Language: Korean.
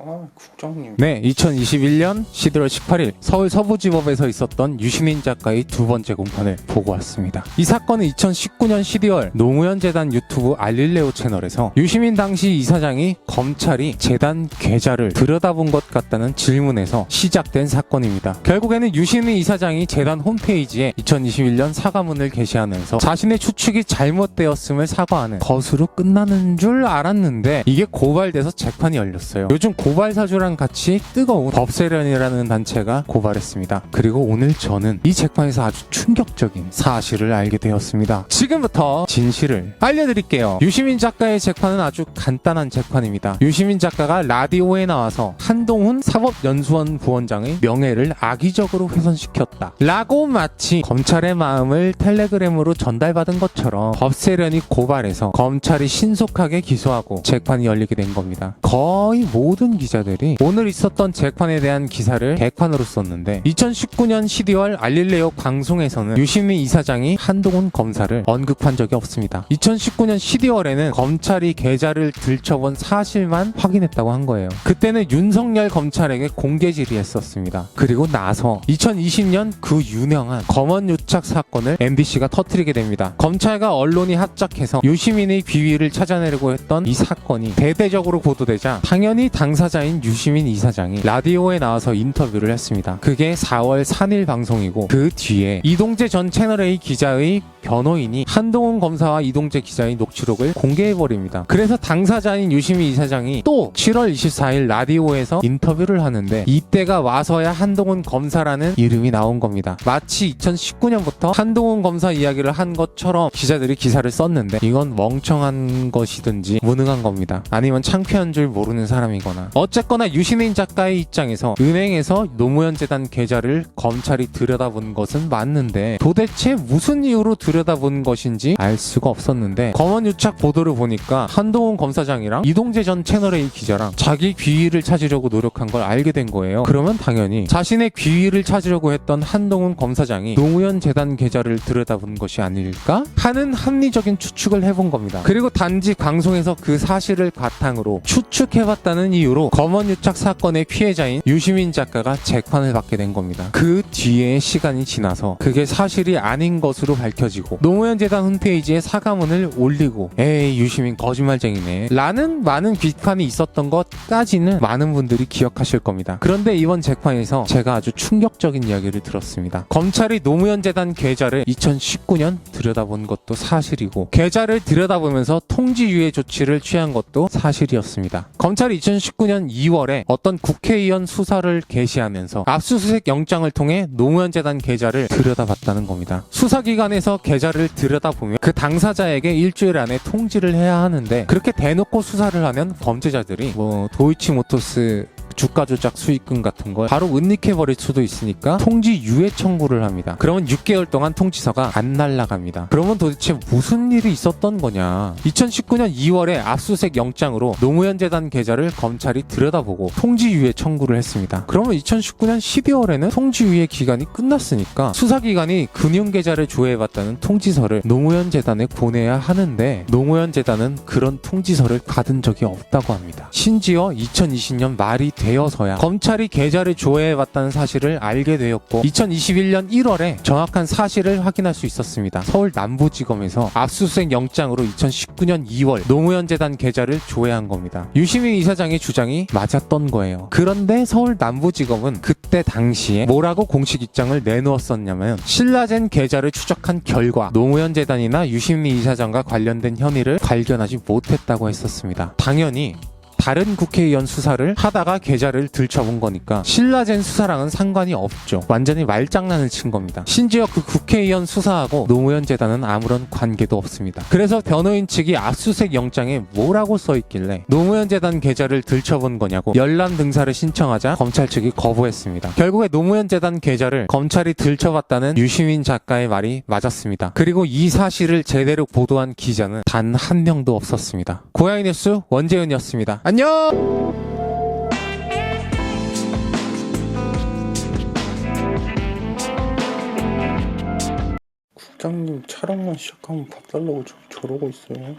아 국장님 네, 2021년 11월 18일 서울 서부지법에서 있었던 유시민 작가의 두 번째 공판을 보고 왔습니다. 이 사건은 2019년 12월 노무현 재단 유튜브 알릴레오 채널에서 유시민 당시 이사장이 검찰이 재단 계좌를 들여다본 것 같다는 질문에서 시작된 사건입니다. 결국에는 유시민 이사장이 재단 홈페이지에 2021년 사과문을 게시하면서 자신의 추측이 잘못되었음을 사과하는 것으로 끝나는 줄 알았는데 이게 고발돼서 재판이 열렸어요. 요즘 고발 사주랑 같이 뜨거운 법세련이라는 단체가 고발했습니다. 그리고 오늘 저는 이 재판에서 아주 충격적인 사실을 알게 되었습니다. 지금부터 진실을 알려드릴게요. 유시민 작가의 재판은 아주 간단한 재판입니다. 유시민 작가가 라디오에 나와서 한동훈 사법연수원 부원장의 명예를 악의적으로 훼손시켰다. 라고 마치 검찰의 마음을 텔레그램으로 전달받은 것처럼 법세련이 고발해서 검찰이 신속하게 기소하고 재판이 열리게 된 겁니다. 거의 모든 기자들이 오늘 있었던 재판에 대한 기사를 개판으로 썼는데 2019년 12월 알릴레오 방송에서는 유시민 이사장이 한동훈 검사를 언급한 적이 없습니다. 2019년 12월에는 검찰이 계좌를 들춰본 사실만 확인했다고 한 거예요. 그때는 윤석열 검찰에게 공개 질의했었습니다. 그리고 나서 2020년 그 유명한 검언 유착 사건을 MBC가 터뜨리게 됩니다. 검찰과 언론이 합작해서 유시민의 비위를 찾아내려고 했던 이 사건이 대대적으로 보도되자 당연히 당사 자인 유시민 이사장이 라디오에 나와서 인터뷰를 했습니다. 그게 4월 3일 방송이고 그 뒤에 이동재 전 채널A 기자의 변호인이 한동훈 검사와 이동재 기자의 녹취록을 공개해버립니다. 그래서 당사자인 유시민 이사장이 또 7월 24일 라디오에서 인터뷰를 하는데 이때가 와서야 한동훈 검사라는 이름이 나온 겁니다. 마치 2019년부터 한동훈 검사 이야기를 한 것처럼 기자들이 기사를 썼는데 이건 멍청한 것이든지 무능한 겁니다. 아니면 창피한 줄 모르는 사람이거나 어쨌거나 유시민 작가의 입장에서 은행에서 노무현 재단 계좌를 검찰이 들여다본 것은 맞는데 도대체 무슨 이유로 들여다본 것인지 알 수가 없었는데 검언 유착 보도를 보니까 한동훈 검사장이랑 이동재 전 채널A 기자랑 자기 귀의를 찾으려고 노력한 걸 알게 된 거예요. 그러면 당연히 자신의 귀의를 찾으려고 했던 한동훈 검사장이 노무현 재단 계좌를 들여다본 것이 아닐까 하는 합리적인 추측을 해본 겁니다. 그리고 단지 방송에서 그 사실을 바탕으로 추측해봤다는 이유로 검언 유착 사건의 피해자인 유시민 작가가 재판을 받게 된 겁니다. 그 뒤에 시간이 지나서 그게 사실이 아닌 것으로 밝혀지고 노무현 재단 홈페이지에 사과문을 올리고 에이 유시민 거짓말쟁이네 라는 많은 비판이 있었던 것까지는 많은 분들이 기억하실 겁니다. 그런데 이번 재판에서 제가 아주 충격적인 이야기를 들었습니다. 검찰이 노무현 재단 계좌를 2019년 들여다본 것도 사실이고 계좌를 들여다보면서 통지유예 조치를 취한 것도 사실이었습니다. 검찰이 2019년 2월에 어떤 국회의원 수사를 개시하면서 압수수색 영장을 통해 노무현 재단 계좌를 들여다봤다는 겁니다. 수사기관에서 계좌를 들여다보면 그 당사자에게 일주일 안에 통지를 해야 하는데 그렇게 대놓고 수사를 하면 범죄자들이 뭐 도이치모토스 주가 조작 수익금 같은 걸 바로 은닉해 버릴 수도 있으니까 통지 유예 청구를 합니다. 그러면 6개월 동안 통지서가 안 날라갑니다. 그러면 도대체 무슨 일이 있었던 거냐? 2019년 2월에 압수수색 영장으로 노무현 재단 계좌를 검찰이 들여다보고 통지 유예 청구를 했습니다. 그러면 2019년 12월에는 통지 유예 기간이 끝났으니까 수사기관이 금융 계좌를 조회해봤다는 통지서를 노무현 재단에 보내야 하는데 노무현 재단은 그런 통지서를 받은 적이 없다고 합니다. 심지어 2020년 말이 되 어서야 검찰이 계좌를 조회해봤다는 사실을 알게 되었고 2021년 1월에 정확한 사실을 확인할 수 있었습니다. 서울 남부지검에서 압수수색 영장으로 2019년 2월 노무현 재단 계좌를 조회한 겁니다. 유시민 이사장의 주장이 맞았던 거예요. 그런데 서울 남부지검은 그때 당시에 뭐라고 공식 입장을 내놓았었냐면 신라젠 계좌를 추적한 결과 노무현 재단이나 유시민 이사장과 관련된 혐의를 발견하지 못했다고 했었습니다. 당연히 다른 국회의원 수사를 하다가 계좌를 들춰본 거니까 신라젠 수사랑은 상관이 없죠. 완전히 말장난을 친 겁니다. 심지어 그 국회의원 수사하고 노무현 재단은 아무런 관계도 없습니다. 그래서 변호인 측이 압수수색 영장에 뭐라고 써 있길래 노무현 재단 계좌를 들춰본 거냐고 열람 등사를 신청하자 검찰 측이 거부했습니다. 결국에 노무현 재단 계좌를 검찰이 들춰봤다는 유시민 작가의 말이 맞았습니다. 그리고 이 사실을 제대로 보도한 기자는 단 한 명도 없었습니다. 고양이 뉴스 원재윤이었습니다. 안녕! 국장님 촬영만 시작하면 밥 달라고 저, 저러고 있어요